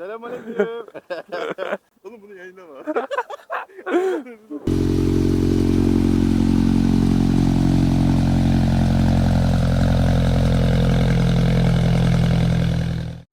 Selamünaleyküm. Oğlum bunu yayınlama.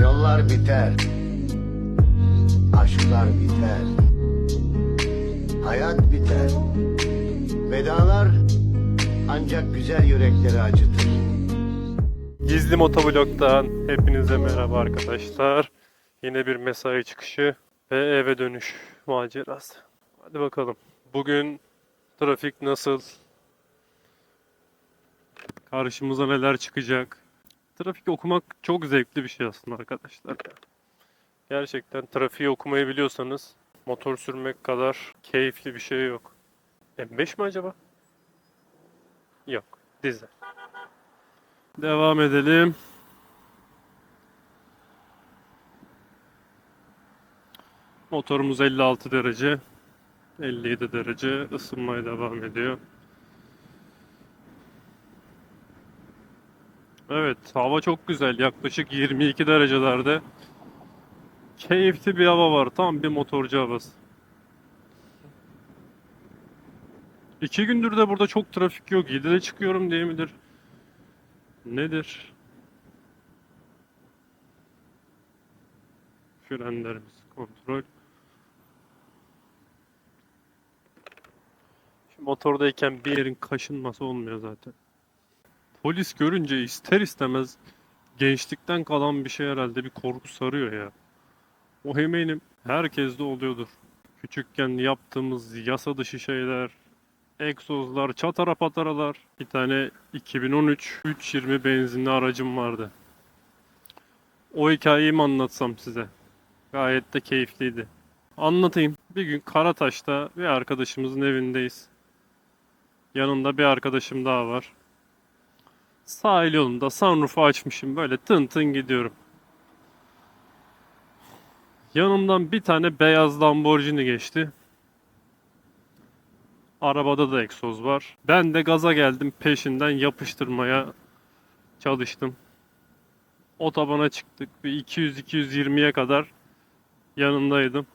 Yollar biter. Aşklar biter. Hayat biter. Vedalar ancak güzel yürekleri acıtır. Gizli Motovlog'dan hepinize merhaba arkadaşlar. Yine bir mesai çıkışı ve eve dönüş macerası. Hadi bakalım. Bugün trafik nasıl? Karşımıza neler çıkacak? Trafik okumak çok zevkli bir şey aslında arkadaşlar. Gerçekten trafiği okumayı biliyorsanız motor sürmek kadar keyifli bir şey yok. M5 mi acaba? Yok. Dizel. Devam edelim. Motorumuz 56 derece. 57 derece ısınmaya devam ediyor. Evet, hava çok güzel. Yaklaşık 22 derecelerde. Keyifli bir hava var. Tam bir motorcu havası. İki gündür de burada çok trafik yok. 7'de çıkıyorum diye midir? Nedir? Frenlerimiz kontrol. Motordayken bir yerin kaşınması olmuyor zaten. Polis görünce ister istemez gençlikten kalan bir şey herhalde bir korku sarıyor ya. O eminim herkeste oluyordur. Küçükken yaptığımız yasa dışı şeyler, egzozlar, çatara pataralar. Bir tane 2013 320 benzinli aracım vardı. O hikayeyi mi anlatsam size? Gayet de keyifliydi. Anlatayım. Bir gün Karataş'ta bir arkadaşımızın evindeyiz. Yanında bir arkadaşım daha var. Sahil yolunda sunroof'u açmışım. Böyle tın tın gidiyorum. Yanımdan bir tane beyaz Lamborghini geçti. Arabada da egzoz var. Ben de gaza geldim peşinden yapıştırmaya çalıştım. Otobana çıktık. Bir 200-220'ye kadar yanındaydım.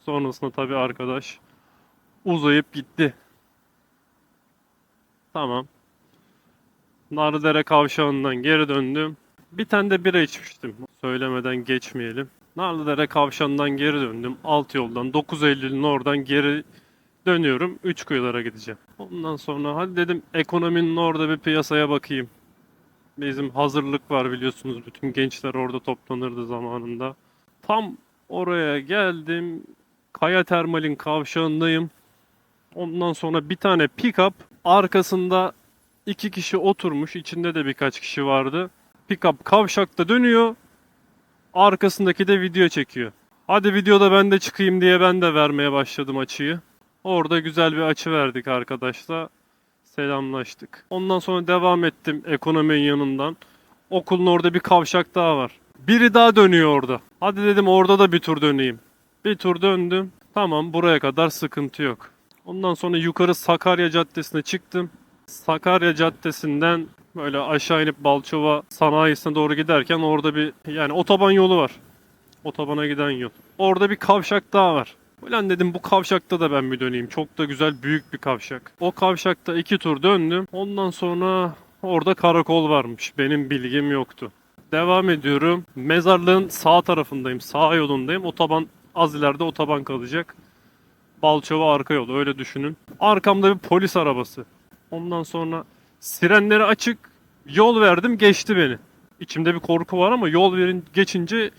Sonrasında tabii arkadaş uzayıp gitti. Tamam. Narlıdere kavşağından geri döndüm. Bir tane de bira içmiştim. Söylemeden geçmeyelim. Narlıdere kavşağından geri döndüm. Alt yoldan 9 Eylül'ün oradan geri dönüyorum. Üç kuyulara gideceğim. Ondan sonra hadi dedim ekonominin orada bir piyasaya bakayım. Bizim hazırlık var biliyorsunuz. Bütün gençler orada toplanırdı zamanında. Tam oraya geldim. Kaya Termal'in kavşağındayım. Ondan sonra bir tane pick-up arkasında iki kişi oturmuş. İçinde de birkaç kişi vardı. Pick-up kavşakta dönüyor. Arkasındaki de video çekiyor. Hadi videoda ben de çıkayım diye ben de vermeye başladım açıyı. Orada güzel bir açı verdik arkadaşla. Selamlaştık. Ondan sonra devam ettim ekonominin yanından. Okulun orada bir kavşak daha var. Biri daha dönüyor orada. Hadi dedim orada da bir tur döneyim. Bir tur döndüm. Tamam buraya kadar sıkıntı yok. Ondan sonra yukarı Sakarya Caddesi'ne çıktım. Sakarya Caddesi'nden böyle aşağı inip Balçova sanayisine doğru giderken orada bir yani otoban yolu var. Otobana giden yol. Orada bir kavşak daha var. Ulan dedim bu kavşakta da ben bir döneyim. Çok da güzel büyük bir kavşak. O kavşakta iki tur döndüm. Ondan sonra orada karakol varmış. Benim bilgim yoktu. Devam ediyorum. Mezarlığın sağ tarafındayım. Sağ yolundayım. Otoban az ileride otoban kalacak. Balçova arka yol öyle düşünün. Arkamda bir polis arabası. Ondan sonra sirenleri açık. Yol verdim geçti beni. İçimde bir korku var ama yol verin geçince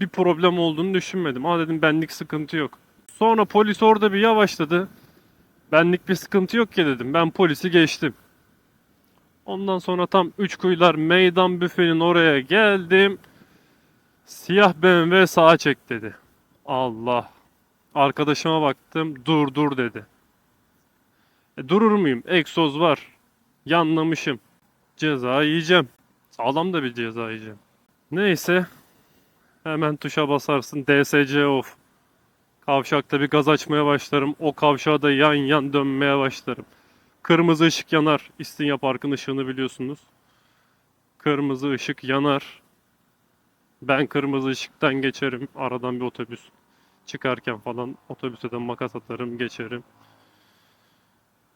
bir problem olduğunu düşünmedim. Aa dedim benlik sıkıntı yok. Sonra polis orada bir yavaşladı. Benlik bir sıkıntı yok ki dedim. Ben polisi geçtim. Ondan sonra tam üç kuyular meydan büfenin oraya geldim. Siyah BMW sağa çek dedi. Allah. Arkadaşıma baktım. Dur dur dedi. E, durur muyum? Egzoz var. Yanlamışım. Ceza yiyeceğim. Sağlam da bir ceza yiyeceğim. Neyse. Hemen tuşa basarsın. DSC off. Kavşakta bir gaz açmaya başlarım. O kavşağa da yan yan dönmeye başlarım. Kırmızı ışık yanar. İstinye Park'ın ışığını biliyorsunuz. Kırmızı ışık yanar. Ben kırmızı ışıktan geçerim. Aradan bir otobüs çıkarken falan otobüse de makas atarım geçerim.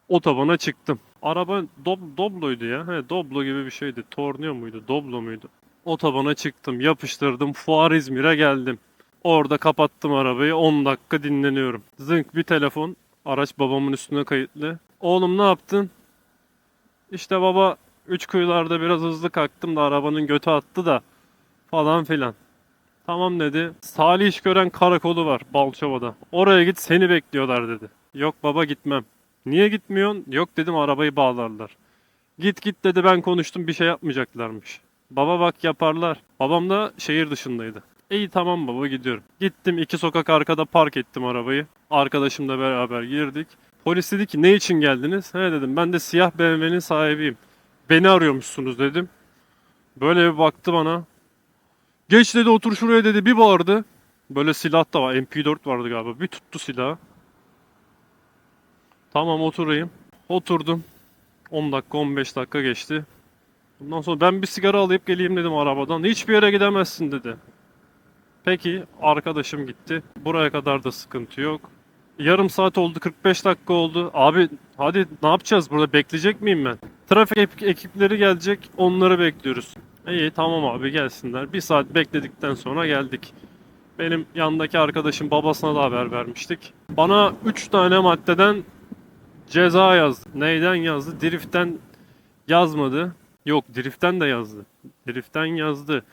Otobana çıktım. Araba Dob Doblo'ydu ya. He, Doblo gibi bir şeydi. Tornio muydu? Doblo muydu? Otobana çıktım. Yapıştırdım. Fuar İzmir'e geldim. Orada kapattım arabayı. 10 dakika dinleniyorum. Zınk bir telefon. Araç babamın üstüne kayıtlı. Oğlum ne yaptın? İşte baba üç kuyularda biraz hızlı kalktım da arabanın götü attı da falan filan. Tamam dedi. Salih iş gören karakolu var Balçova'da. Oraya git seni bekliyorlar dedi. Yok baba gitmem. Niye gitmiyorsun? Yok dedim arabayı bağlarlar. Git git dedi ben konuştum bir şey yapmayacaklarmış. Baba bak yaparlar. Babam da şehir dışındaydı. İyi tamam baba gidiyorum. Gittim iki sokak arkada park ettim arabayı. Arkadaşımla beraber girdik. Polis dedi ki ne için geldiniz? He dedim ben de siyah BMW'nin sahibiyim. Beni arıyormuşsunuz dedim. Böyle bir baktı bana. Geç dedi otur şuraya dedi bir bağırdı. Böyle silah da var MP4 vardı galiba. Bir tuttu silahı. Tamam oturayım. Oturdum. 10 dakika 15 dakika geçti. Ondan sonra ben bir sigara alıp geleyim dedim arabadan. Hiçbir yere gidemezsin dedi. Peki arkadaşım gitti. Buraya kadar da sıkıntı yok. Yarım saat oldu 45 dakika oldu. Abi hadi ne yapacağız burada bekleyecek miyim ben? Trafik ekipleri gelecek onları bekliyoruz. İyi tamam abi gelsinler. Bir saat bekledikten sonra geldik. Benim yandaki arkadaşım babasına da haber vermiştik. Bana 3 tane maddeden ceza yazdı. Neyden yazdı? Drift'ten yazmadı. Yok drift'ten de yazdı. Drift'ten yazdı.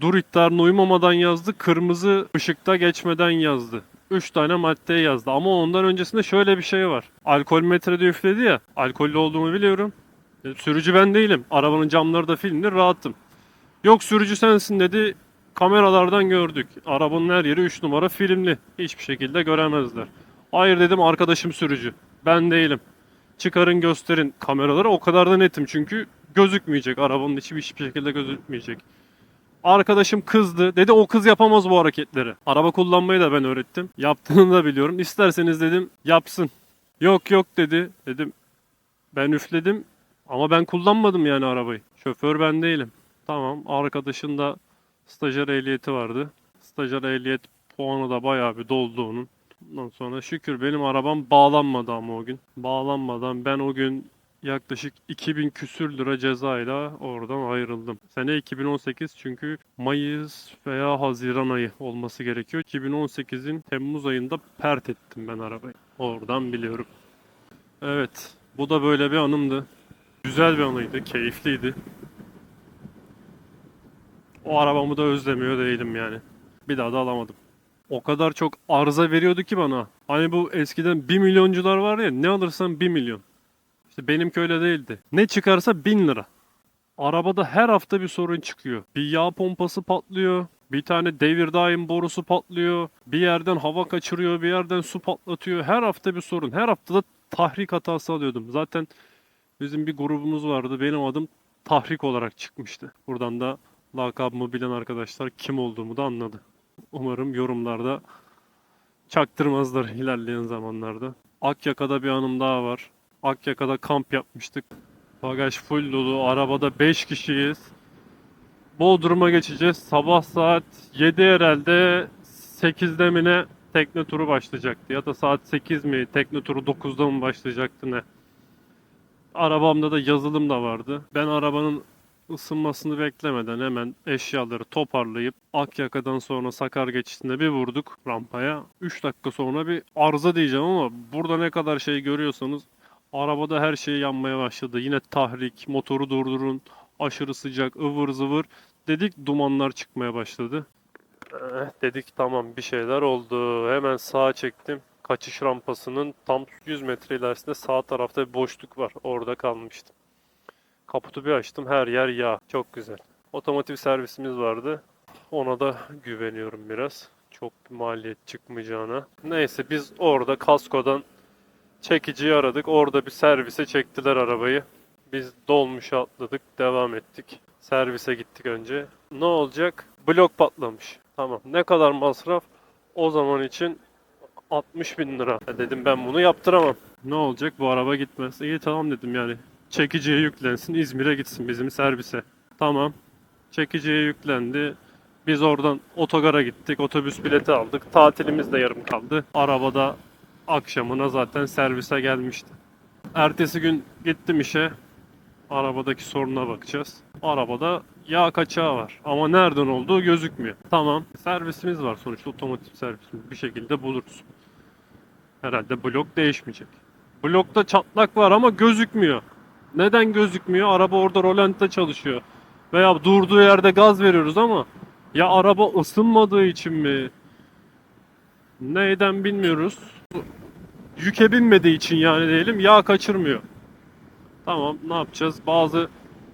Dur ihtarına uymamadan yazdı. Kırmızı ışıkta geçmeden yazdı. 3 tane madde yazdı. Ama ondan öncesinde şöyle bir şey var. Alkol metrede üfledi ya. Alkollü olduğumu biliyorum. E, Sürücü ben değilim. Arabanın camları da filmli rahatım. Yok sürücü sensin dedi. Kameralardan gördük. Arabanın her yeri 3 numara filmli. Hiçbir şekilde göremezler. Hayır dedim arkadaşım sürücü. Ben değilim. Çıkarın gösterin kameraları. O kadar da netim çünkü gözükmeyecek. Arabanın içi hiçbir şekilde gözükmeyecek. Arkadaşım kızdı. Dedi o kız yapamaz bu hareketleri. Araba kullanmayı da ben öğrettim. Yaptığını da biliyorum. İsterseniz dedim yapsın. Yok yok dedi. Dedim ben üfledim ama ben kullanmadım yani arabayı. Şoför ben değilim. Tamam arkadaşın da stajyer ehliyeti vardı. Stajyer ehliyet puanı da bayağı bir doldu onun. Ondan sonra şükür benim arabam bağlanmadı ama o gün. Bağlanmadan ben o gün yaklaşık 2000 küsür lira cezayla oradan ayrıldım. Sene 2018 çünkü Mayıs veya Haziran ayı olması gerekiyor. 2018'in Temmuz ayında pert ettim ben arabayı. Oradan biliyorum. Evet, bu da böyle bir anımdı. Güzel bir anıydı, keyifliydi. O arabamı da özlemiyor değilim yani. Bir daha da alamadım. O kadar çok arıza veriyordu ki bana. Hani bu eskiden 1 milyoncular var ya ne alırsan 1 milyon. İşte benimki öyle değildi. Ne çıkarsa 1000 lira. Arabada her hafta bir sorun çıkıyor. Bir yağ pompası patlıyor. Bir tane devir daim borusu patlıyor. Bir yerden hava kaçırıyor. Bir yerden su patlatıyor. Her hafta bir sorun. Her haftada tahrik hatası alıyordum. Zaten bizim bir grubumuz vardı. Benim adım tahrik olarak çıkmıştı. Buradan da lakabımı bilen arkadaşlar kim olduğumu da anladı. Umarım yorumlarda çaktırmazlar ilerleyen zamanlarda. Akyaka'da bir anım daha var. Akyaka'da kamp yapmıştık. Bagaj full dolu. Arabada 5 kişiyiz. Bodrum'a geçeceğiz. Sabah saat 7 herhalde 8'de mi ne tekne turu başlayacaktı. Ya da saat 8 mi tekne turu 9'da mı başlayacaktı ne. Arabamda da yazılım da vardı. Ben arabanın ısınmasını beklemeden hemen eşyaları toparlayıp Akyaka'dan sonra Sakar geçişinde bir vurduk rampaya. 3 dakika sonra bir arıza diyeceğim ama burada ne kadar şey görüyorsanız arabada her şey yanmaya başladı. Yine tahrik, motoru durdurun, aşırı sıcak, ıvır zıvır dedik dumanlar çıkmaya başladı. Eh, dedik tamam bir şeyler oldu. Hemen sağa çektim. Kaçış rampasının tam 100 metre ilerisinde sağ tarafta bir boşluk var. Orada kalmıştım. Kaputu bir açtım. Her yer yağ. Çok güzel. Otomotiv servisimiz vardı. Ona da güveniyorum biraz. Çok bir maliyet çıkmayacağına. Neyse biz orada kaskodan çekiciyi aradık. Orada bir servise çektiler arabayı. Biz dolmuşa atladık. Devam ettik. Servise gittik önce. Ne olacak? Blok patlamış. Tamam. Ne kadar masraf? O zaman için 60 bin lira. Ya dedim ben bunu yaptıramam. Ne olacak? Bu araba gitmez. İyi tamam dedim yani. Çekiciye yüklensin. İzmir'e gitsin bizim servise. Tamam. Çekiciye yüklendi. Biz oradan otogara gittik. Otobüs bileti aldık. Tatilimiz de yarım kaldı. Arabada akşamına zaten servise gelmişti. Ertesi gün gittim işe. Arabadaki soruna bakacağız. Arabada yağ kaçağı var. Ama nereden olduğu gözükmüyor. Tamam. Servisimiz var sonuçta otomotiv servisimiz. Bir şekilde buluruz. Herhalde blok değişmeyecek. Blokta çatlak var ama gözükmüyor. Neden gözükmüyor? Araba orada rolanti'de çalışıyor. Veya durduğu yerde gaz veriyoruz ama ya araba ısınmadığı için mi? Neyden bilmiyoruz. Yüke binmediği için yani diyelim yağ kaçırmıyor. Tamam ne yapacağız? Bazı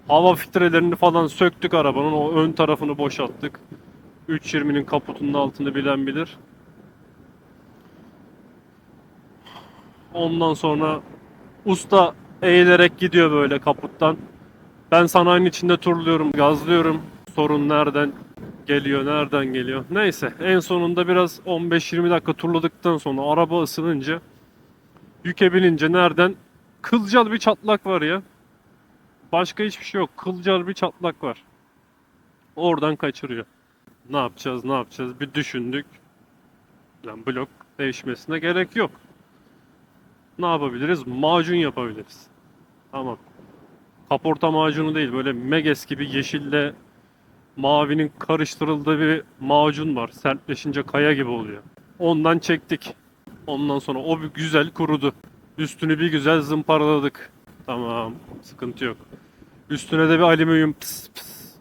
hava filtrelerini falan söktük arabanın. O ön tarafını boşalttık. 320'nin kaputunun altını bilen bilir. Ondan sonra usta eğilerek gidiyor böyle kaputtan. Ben sanayinin içinde turluyorum, gazlıyorum. Sorun nereden geliyor, nereden geliyor. Neyse en sonunda biraz 15-20 dakika turladıktan sonra araba ısınınca yüke binince nereden? Kılcal bir çatlak var ya. Başka hiçbir şey yok. Kılcal bir çatlak var. Oradan kaçırıyor. Ne yapacağız, ne yapacağız? Bir düşündük. Lan blok değişmesine gerek yok. Ne yapabiliriz? Macun yapabiliriz. Tamam. Kaporta macunu değil. Böyle Meges gibi yeşille mavinin karıştırıldığı bir macun var. Sertleşince kaya gibi oluyor. Ondan çektik. Ondan sonra o bir güzel kurudu. Üstünü bir güzel zımparaladık. Tamam. Sıkıntı yok. Üstüne de bir alüminyum pıs pıs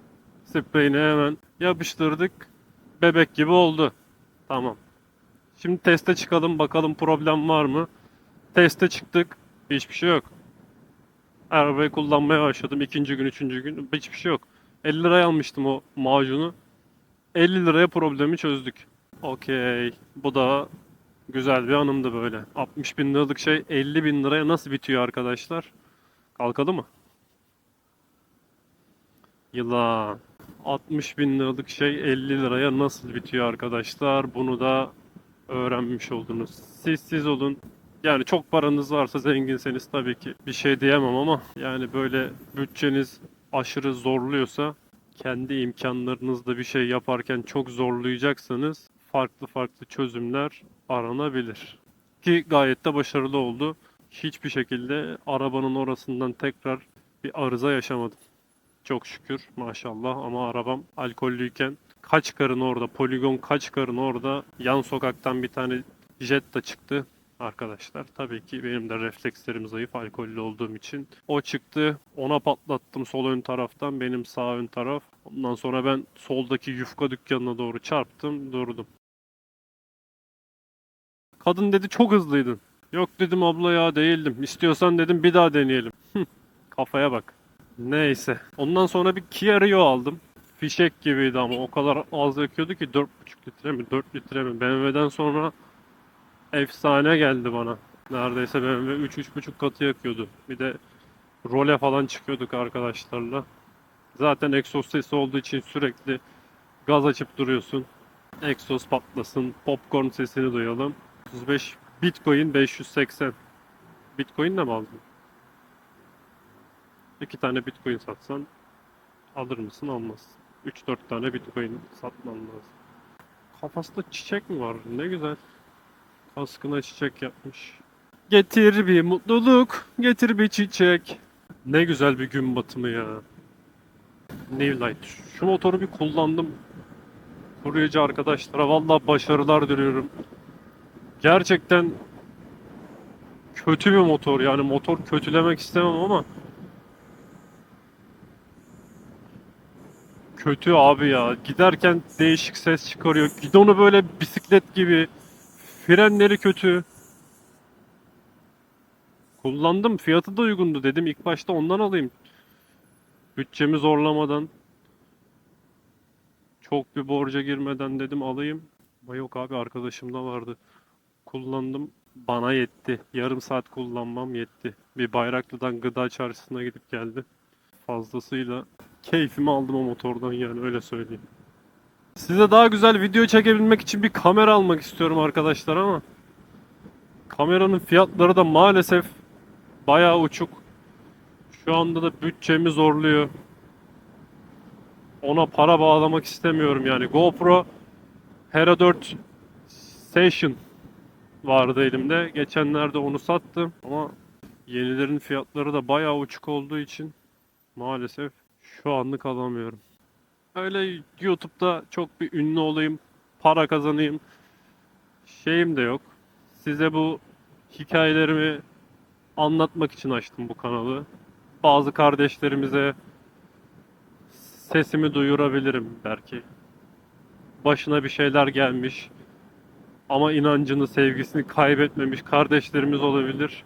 spreyini hemen yapıştırdık. Bebek gibi oldu. Tamam. Şimdi teste çıkalım bakalım problem var mı? Teste çıktık. Hiçbir şey yok. Arabayı kullanmaya başladım. ikinci gün, üçüncü gün. Hiçbir şey yok. 50 liraya almıştım o macunu. 50 liraya problemi çözdük. Okey. Bu da güzel bir anımdı böyle. 60 bin liralık şey 50 bin liraya nasıl bitiyor arkadaşlar? Kalkadı mı? Yılan. 60 bin liralık şey 50 liraya nasıl bitiyor arkadaşlar? Bunu da öğrenmiş oldunuz. Siz siz olun. Yani çok paranız varsa zenginseniz tabii ki bir şey diyemem ama yani böyle bütçeniz aşırı zorluyorsa kendi imkanlarınızda bir şey yaparken çok zorlayacaksanız farklı farklı çözümler aranabilir. Ki gayet de başarılı oldu. Hiçbir şekilde arabanın orasından tekrar bir arıza yaşamadım. Çok şükür maşallah ama arabam alkollüyken kaç karın orada, poligon kaç karın orada yan sokaktan bir tane jet de çıktı arkadaşlar. Tabii ki benim de reflekslerim zayıf alkollü olduğum için. O çıktı. Ona patlattım sol ön taraftan. Benim sağ ön taraf. Ondan sonra ben soldaki yufka dükkanına doğru çarptım. Durdum. Kadın dedi çok hızlıydın. Yok dedim abla ya değildim. İstiyorsan dedim bir daha deneyelim. Kafaya bak. Neyse. Ondan sonra bir Kia Rio aldım. Fişek gibiydi ama o kadar az yakıyordu ki 4,5 litre mi 4 litre mi BMW'den sonra efsane geldi bana. Neredeyse BMW 3-3,5 katı yakıyordu. Bir de role falan çıkıyorduk arkadaşlarla. Zaten egzoz sesi olduğu için sürekli gaz açıp duruyorsun. Egzoz patlasın, popcorn sesini duyalım. 35 Bitcoin 580. Bitcoin de mi aldın? İki tane Bitcoin satsan alır mısın? Almazsın. 3-4 tane Bitcoin satman lazım. Kafasında çiçek mi var? Ne güzel. Kaskına çiçek yapmış. Getir bir mutluluk, getir bir çiçek. Ne güzel bir gün batımı ya. New Light. Şu motoru bir kullandım. Kuryacı arkadaşlara vallahi başarılar diliyorum. Gerçekten kötü bir motor yani motor kötülemek istemem ama kötü abi ya. Giderken değişik ses çıkarıyor. Gidonu böyle bisiklet gibi. Frenleri kötü. Kullandım. Fiyatı da uygundu dedim. İlk başta ondan alayım. Bütçemi zorlamadan. Çok bir borca girmeden dedim alayım. Ama yok abi arkadaşımda vardı. Kullandım. Bana yetti. Yarım saat kullanmam yetti. Bir Bayraklı'dan gıda çarşısına gidip geldi. Fazlasıyla keyfimi aldım o motordan yani öyle söyleyeyim. Size daha güzel video çekebilmek için bir kamera almak istiyorum arkadaşlar ama kameranın fiyatları da maalesef bayağı uçuk. Şu anda da bütçemi zorluyor. ona para bağlamak istemiyorum yani. GoPro Hero 4 Session vardı elimde. Geçenlerde onu sattım ama yenilerin fiyatları da bayağı uçuk olduğu için maalesef şu anlık alamıyorum. Öyle YouTube'da çok bir ünlü olayım, para kazanayım şeyim de yok. Size bu hikayelerimi anlatmak için açtım bu kanalı. Bazı kardeşlerimize sesimi duyurabilirim belki. Başına bir şeyler gelmiş ama inancını, sevgisini kaybetmemiş kardeşlerimiz olabilir.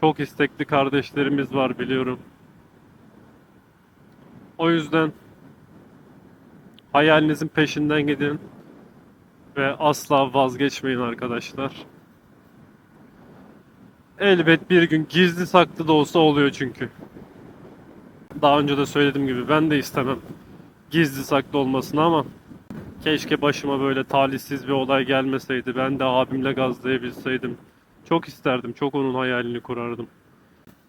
Çok istekli kardeşlerimiz var biliyorum. O yüzden hayalinizin peşinden gidin ve asla vazgeçmeyin arkadaşlar. Elbet bir gün gizli saklı da olsa oluyor çünkü. Daha önce de söylediğim gibi ben de istemem gizli saklı olmasını ama keşke başıma böyle talihsiz bir olay gelmeseydi. Ben de abimle gazlayabilseydim. Çok isterdim. Çok onun hayalini kurardım.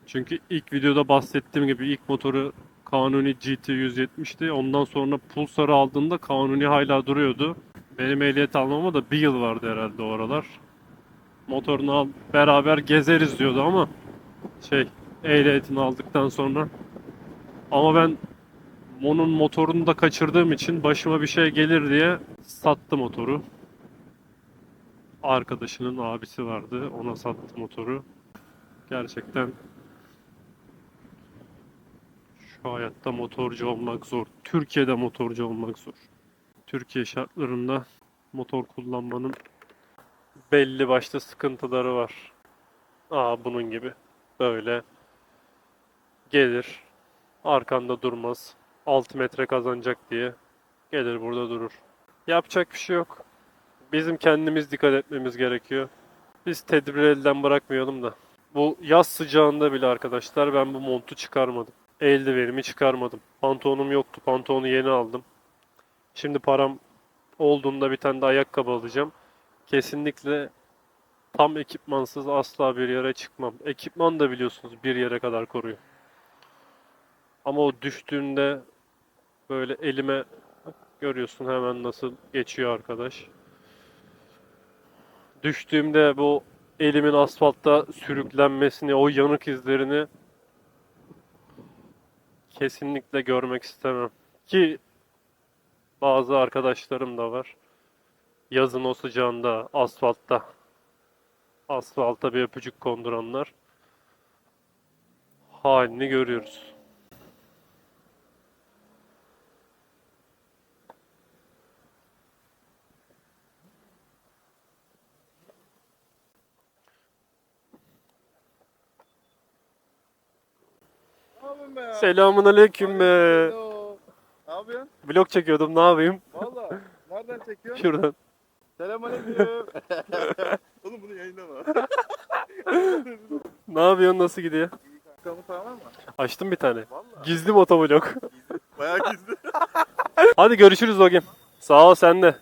Çünkü ilk videoda bahsettiğim gibi ilk motoru Kanuni GT 170'ti. Ondan sonra Pulsar'ı aldığında Kanuni hala duruyordu. Benim ehliyet almama da bir yıl vardı herhalde o aralar. Motorunu al beraber gezeriz diyordu ama şey ehliyetini aldıktan sonra. Ama ben onun motorunu da kaçırdığım için başıma bir şey gelir diye sattı motoru. Arkadaşının abisi vardı. Ona sattı motoru. Gerçekten şu hayatta motorcu olmak zor. Türkiye'de motorcu olmak zor. Türkiye şartlarında motor kullanmanın belli başlı sıkıntıları var. Aa bunun gibi. Böyle gelir, arkanda durmaz. 6 metre kazanacak diye gelir burada durur. Yapacak bir şey yok. Bizim kendimiz dikkat etmemiz gerekiyor. Biz tedbiri elden bırakmayalım da. Bu yaz sıcağında bile arkadaşlar ben bu montu çıkarmadım. Eldivenimi çıkarmadım. Pantolonum yoktu. Pantolonu yeni aldım. Şimdi param olduğunda bir tane de ayakkabı alacağım. Kesinlikle tam ekipmansız asla bir yere çıkmam. Ekipman da biliyorsunuz bir yere kadar koruyor. Ama o düştüğünde böyle elime görüyorsun hemen nasıl geçiyor arkadaş. Düştüğümde bu elimin asfaltta sürüklenmesini, o yanık izlerini kesinlikle görmek istemem. Ki bazı arkadaşlarım da var. Yazın o sıcağında asfaltta asfalta bir öpücük konduranlar halini görüyoruz. Yapıyorsun be? Selamun aleyküm be. Ne yapıyorsun? Vlog çekiyordum ne yapayım? Valla. Nereden çekiyorsun? Şuradan. Selamünaleyküm. Oğlum bunu yayınlama. Ne yapıyorsun nasıl gidiyor? Kamu tamam mı? Açtım bir tane. Valla. Gizli motovlog. Bayağı gizli. Hadi görüşürüz Logim. Sağ ol sen de.